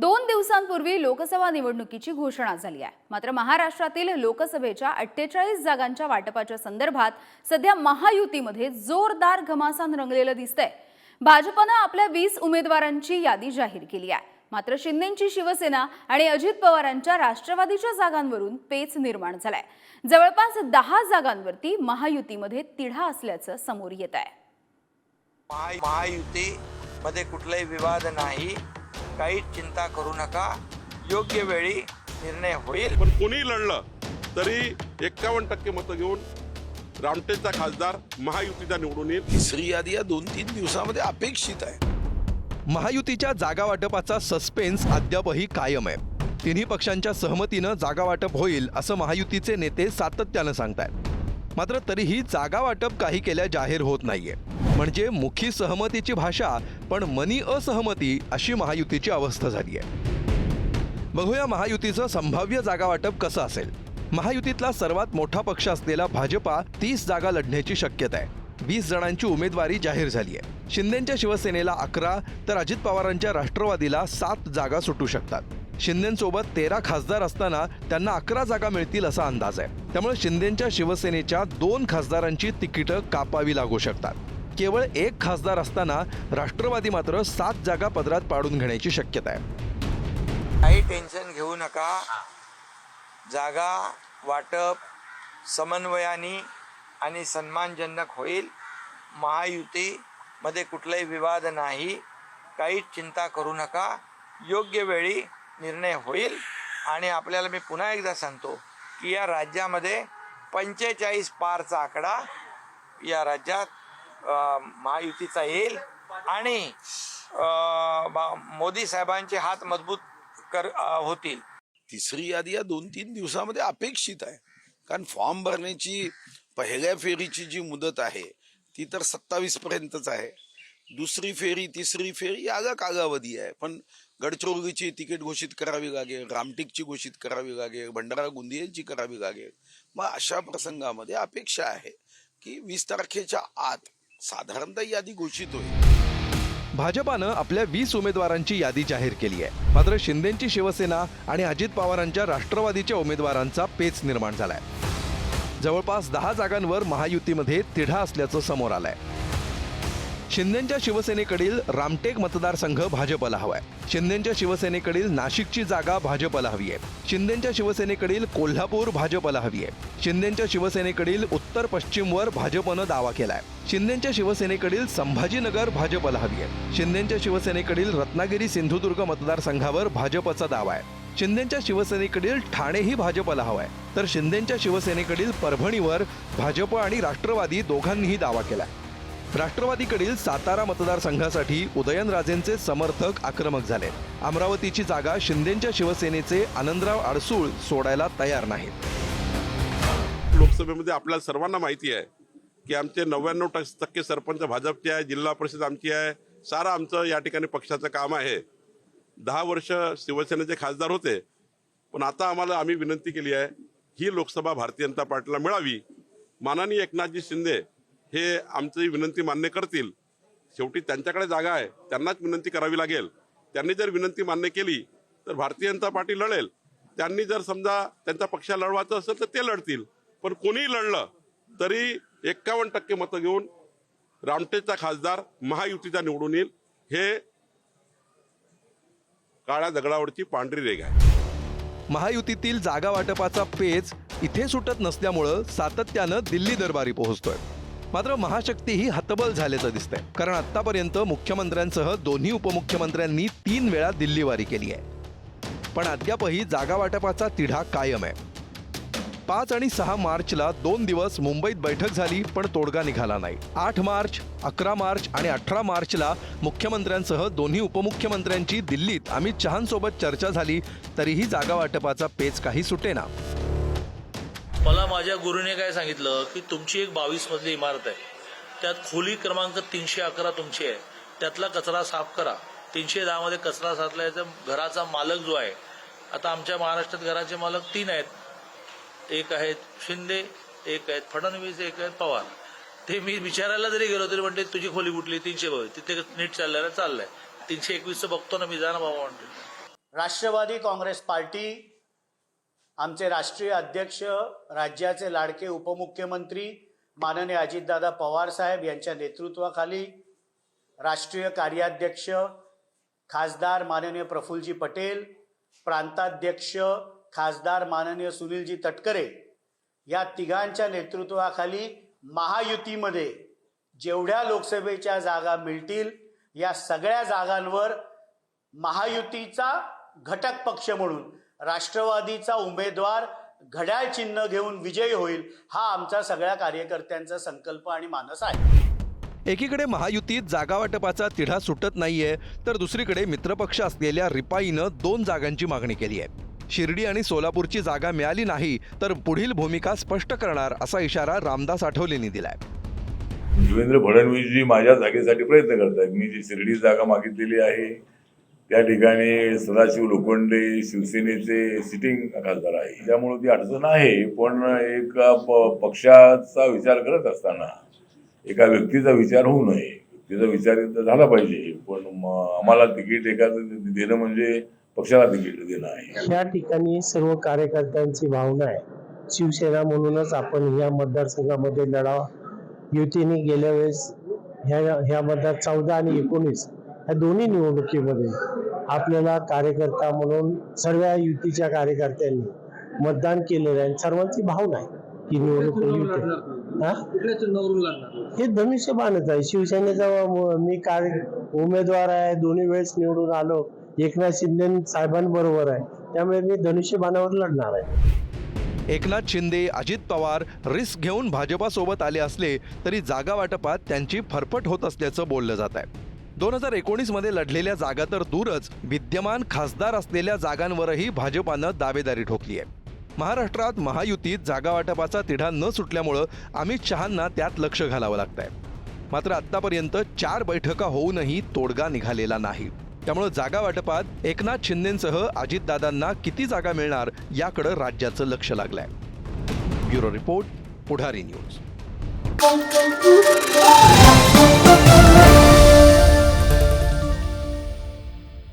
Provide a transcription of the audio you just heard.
दोन दिवसांपूर्वी लोकसभा निवडणुकीची घोषणा झाली आहे. मात्र महाराष्ट्रातील लोकसभेच्या अठ्ठेचाळीस जागांच्या वाटपाच्या संदर्भात सध्या महायुतीमध्ये जोरदार घमासान रंगलेलं दिसतंय. भाजपनं आपल्या वीस उमेदवारांची यादी जाहीर केली आहे. मात्र शिंदेची शिवसेना आणि अजित पवारांच्या राष्ट्रवादीच्या जागांवरून पेच निर्माण झालाय. जवळपास दहा जागांवरती महायुतीमध्ये तिढा असल्याचं समोर येत आहे. महायुती मध्ये कुठलाही विवाद नाही. काही चिंता करू नका. योग्य वेळी निर्णय होईल. पण कोणी लढलं तरी एक्कावन्न टक्के मतं घेऊन रामटेचा खासदार महायुतीचा निवडून येईल. तिसरी यादी या दोन तीन दिवसामध्ये अपेक्षित आहे. महायुतीच्या जागा वाटपाचा सस्पेन्स अद्यापही कायम आहे. तिन्ही पक्षांच्या सहमतीनं जागा वाटप होईल असं महायुतीचे नेते सातत्यानं सांगतायत. मात्र तरीही जागा वाटप काही केल्या जाहीर होत नाहीये. म्हणजे मुखी सहमतीची भाषा पण मनी असहमती अशी महायुतीची अवस्था झाली आहे. बघूया महायुतीचं संभाव्य जागा वाटप कसं असेल. महायुतीतला सर्वात मोठा पक्ष असलेला भाजपा तीस जागा लढण्याची शक्यता आहे. वीस जणांची उमेदवारी जाहीर झाली आहे. शिंदेच्या शिवसेनेला अकरा तर अजित पवारांच्या राष्ट्रवादीला सात जागा सुटू शकतात. शिंदेसोबत तेरा खासदार असताना त्यांना अकरा जागा मिळतील असा अंदाज आहे. त्यामुळे शिंदेच्या शिवसेनेच्या दोन खासदारांची तिकीटं कापावी लागू शकतात. केवळ एक खासदार असताना राष्ट्रवादी मात्र सात जागा पदरात पाडून घेण्याची शक्यता आहे. काही टेन्शन घेऊ नका. जागा वाटप समन्वयाने आणि सन्मानजनक होईल. महायुतीमध्ये कुठलाही विवाद नाही. काही चिंता करू नका. योग्य वेळी निर्णय होईल. आणि आपल्याला मी पुन्हा एकदा सांगतो की या राज्यामध्ये पंचेचाळीस पारचा आकडा या राज्यात महायुतीचा येईल. आणि बा- मोदी साहेबांचे हात मजबूत कर होतील. तिसरी यादी या दोन तीन दिवसामध्ये अपेक्षित आहे. कारण फॉर्म भरण्याची पहिल्या फेरीची जी मुदत आहे ती तर सत्तावीस पर्यंतच आहे. दुसरी फेरी तिसरी फेरी आगा कालावधी आहे. पण गडचिरोलीची तिकीट घोषित करावी लागेल रामटेकची घोषित करावी लागेल भंडारा गोंदियांची करावी लागेल. मग अशा प्रसंगामध्ये अपेक्षा आहे की वीस तारखेच्या आत साधारणतः यादी घोषित होईल. भाजपानं आपल्या वीस उमेदवारांची यादी जाहीर केली आहे. मात्र शिंदेची शिवसेना आणि अजित पवारांच्या राष्ट्रवादीच्या उमेदवारांचा पेच निर्माण झालाय. जवळपास दहा जागांवर महायुतीमध्ये तिढा असल्याचं समोर आलंय. शिंदेच्या शिवसेनेकडील रामटेक मतदारसंघ भाजपला हवाय. शिंदेच्या शिवसेनेकडील नाशिकची जागा भाजपला हवी आहे. शिंदेच्या शिवसेनेकडील कोल्हापूर भाजपला हवी आहे. शिंदेच्या शिवसेनेकडील उत्तर पश्चिमवर भाजपनं दावा केलाय. शिंदेच्या शिवसेनेकडील संभाजीनगर भाजपला हवी आहे. शिंदेच्या शिवसेनेकडील रत्नागिरी सिंधुदुर्ग मतदारसंघावर भाजपचा दावा आहे. शिंदेच्या शिवसेनेकडील ठाणेही भाजपला हवाय. तर शिंदेच्या शिवसेनेकडील परभणीवर भाजप आणि राष्ट्रवादी दोघांनीही दावा केलाय. राष्ट्रवादीकडील सातारा मतदारसंघासाठी उदयनराजेंचे समर्थक आक्रमक झाले. अमरावतीची जागा शिंदेच्या शिवसेनेचे आनंदराव अडसूळ सोडायला तयार नाहीत. लोकसभेमध्ये आपल्याला सर्वांना माहिती आहे की आमचे नव्याण्णव टक्के टक्के सरपंच भाजपचे आहे जिल्हा परिषद आमची आहे सारं आमचं या ठिकाणी पक्षाचं काम आहे. दहा वर्ष शिवसेनेचे खासदार होते पण आता आम्हाला आम्ही विनंती केली आहे ही लोकसभा भारतीय जनता पार्टीला मिळावी. माननीय एकनाथजी शिंदे हे आमची विनंती मान्य करतील. शेवटी त्यांच्याकडे जागा आहे. त्यांनाच विनंती करावी लागेल. त्यांनी जर विनंती मान्य केली तर भारतीय जनता पार्टी लढेल. त्यांनी जर समजा त्यांचा पक्ष लढवायचं असेल तर ते लढतील. पण कोणीही लढलं तरी एक्कावन्न टक्के मतं घेऊन रामटेचा खासदार महायुतीचा निवडून येईल. हे काळ्या दगडावरची पांढरी रेग आहे. महायुतीतील जागा वाटपाचा पेच इथे सुटत नसल्यामुळं सातत्यानं दिल्ली दरबारी पोहोचतोय. मात्र महाशक्ती ही हतबल झाल्याचं दिसतंय. कारण आतापर्यंत मुख्यमंत्र्यांसह दोन्ही उपमुख्यमंत्र्यांनी तीन वेळा दिल्लीवारी केली आहे. पण अद्यापही जागा वाटपाचा तिढा कायम आहे. पाच आणि सहा मार्चला दोन दिवस मुंबईत बैठक झाली पण तोडगा निघाला नाही. आठ मार्च अकरा मार्च आणि अठरा मार्चला मुख्यमंत्र्यांसह दोन्ही उपमुख्यमंत्र्यांची दिल्लीत अमित शहांसोबत चर्चा झाली तरीही जागा वाटपाचा पेच काही सुटेना. मला माझ्या गुरुने काय सांगितलं की तुमची एक बावीस मजली इमारत आहे. त्यात खोली क्रमांक तीनशे अकरा तुमची आहे. त्यातला कचरा साफ करा. तीनशे दहा मध्ये कचरा साचल्याचा घराचा मालक जो आहे आता आमच्या महाराष्ट्रात घराचे मालक तीन आहेत. एक आहेत शिंदे एक आहेत फडणवीस एक आहेत पवार. ते मी विचारायला जरी गेलो तरी म्हणते तुझी खोली कुठली? तीनशे बावीस तिथे नीट चाललंय चाललंय. तीनशे एकवीसचं बघतो ना मी. जाणार बाबा म्हणते. राष्ट्रवादी काँग्रेस पार्टी आमचे राष्ट्रीय अध्यक्ष राज्याचे लाडके उपमुख्यमंत्री माननीय अजितदादा पवार साहेब यांच्या नेतृत्वाखाली राष्ट्रीय कार्याध्यक्ष खासदार माननीय प्रफुल्लजी पटेल प्रांताध्यक्ष खासदार माननीय सुनीलजी तटकरे या तिघांच्या नेतृत्वाखाली महायुतीमध्ये जेवढ्या लोकसभेच्या जागा मिळतील या सगळ्या जागांवर महायुतीचा घटक पक्ष म्हणून राष्ट्रवादीचा उमेदवार घड्याळ चिन्ह घेऊन विजयी होईल हा आमचा सगळ्या कार्यकर्त्यांचा संकल्प आणि मानस आहे. एकीकडे महायुतीत जागा वाटपाचा तिढा सुटत नाहीये तर दुसरीकडे मित्रपक्ष असलेल्या रिपाईनं दोन जागांची मागणी केली आहे. शिर्डी आणि सोलापूरची जागा मिळाली नाही तर पुढील भूमिका स्पष्ट करणार असा इशारा रामदास आठवलेंनी दिलाय. देवेंद्र फडणवीसजी माझ्या जागेसाठी प्रयत्न करत आहेत मी जी शिर्डी जागा मागितलेली आहे त्या ठिकाणी सदाशिव लोखंडे शिवसेनेचे सिटिंग खासदार आहे. त्यामुळे ती अडचण आहे पण एक प- पक्षाचा विचार करत असताना एका व्यक्तीचा विचार होऊ नये. व्यक्तीचा विचार झाला पाहिजे पण आम्हाला तिकीट एखादं देणं म्हणजे पक्षाला तिकीट देणं आहे. या ठिकाणी सर्व कार्यकर्त्यांची भावना आहे. शिवसेना म्हणूनच आपण या मतदारसंघामध्ये लढावा युतीने गेल्या वेळेस ह्या ह्या मतदार चौदा आणि एकोणीस या दोन्ही निवडणुकीमध्ये आपल्याला कार्यकर्ता म्हणून सर्व युतीच्या कार्यकर्त्यांनी मतदान केलेलं आहे. सर्वांची भावना आहे की निवडणूक युती हा? हे धनुष्यबाणच आहे. शिवसेनेचा म- मी कार्य उमेदवार आहे. दोन्ही वेळेस निवडून आलो. एकनाथ शिंदे साहेबांबरोबर आहे. त्यामुळे मी धनुष्यबाणावर लढणार आहे. एकनाथ शिंदे अजित पवार रिस्क घेऊन भाजपासोबत आले असले तरी जागा वाटपात त्यांची फरफट होत असल्याचं बोललं जात आहे. दोन हजार एकोणीसमध्ये लढलेल्या जागा तर दूरच विद्यमान खासदार असलेल्या जागांवरही भाजपानं दावेदारी ठोकली आहे. महाराष्ट्रात महायुतीत जागा वाटपाचा तिढा न सुटल्यामुळं अमित शहांना त्यात लक्ष घालावं लागत आहे मात्र आत्तापर्यंत चार बैठका होऊनही तोडगा निघालेला नाही. त्यामुळं जागा वाटपात एकनाथ शिंदेसह अजितदादांना किती जागा मिळणार याकडं राज्याचं लक्ष लागलंय. Bureau report Pudhari news.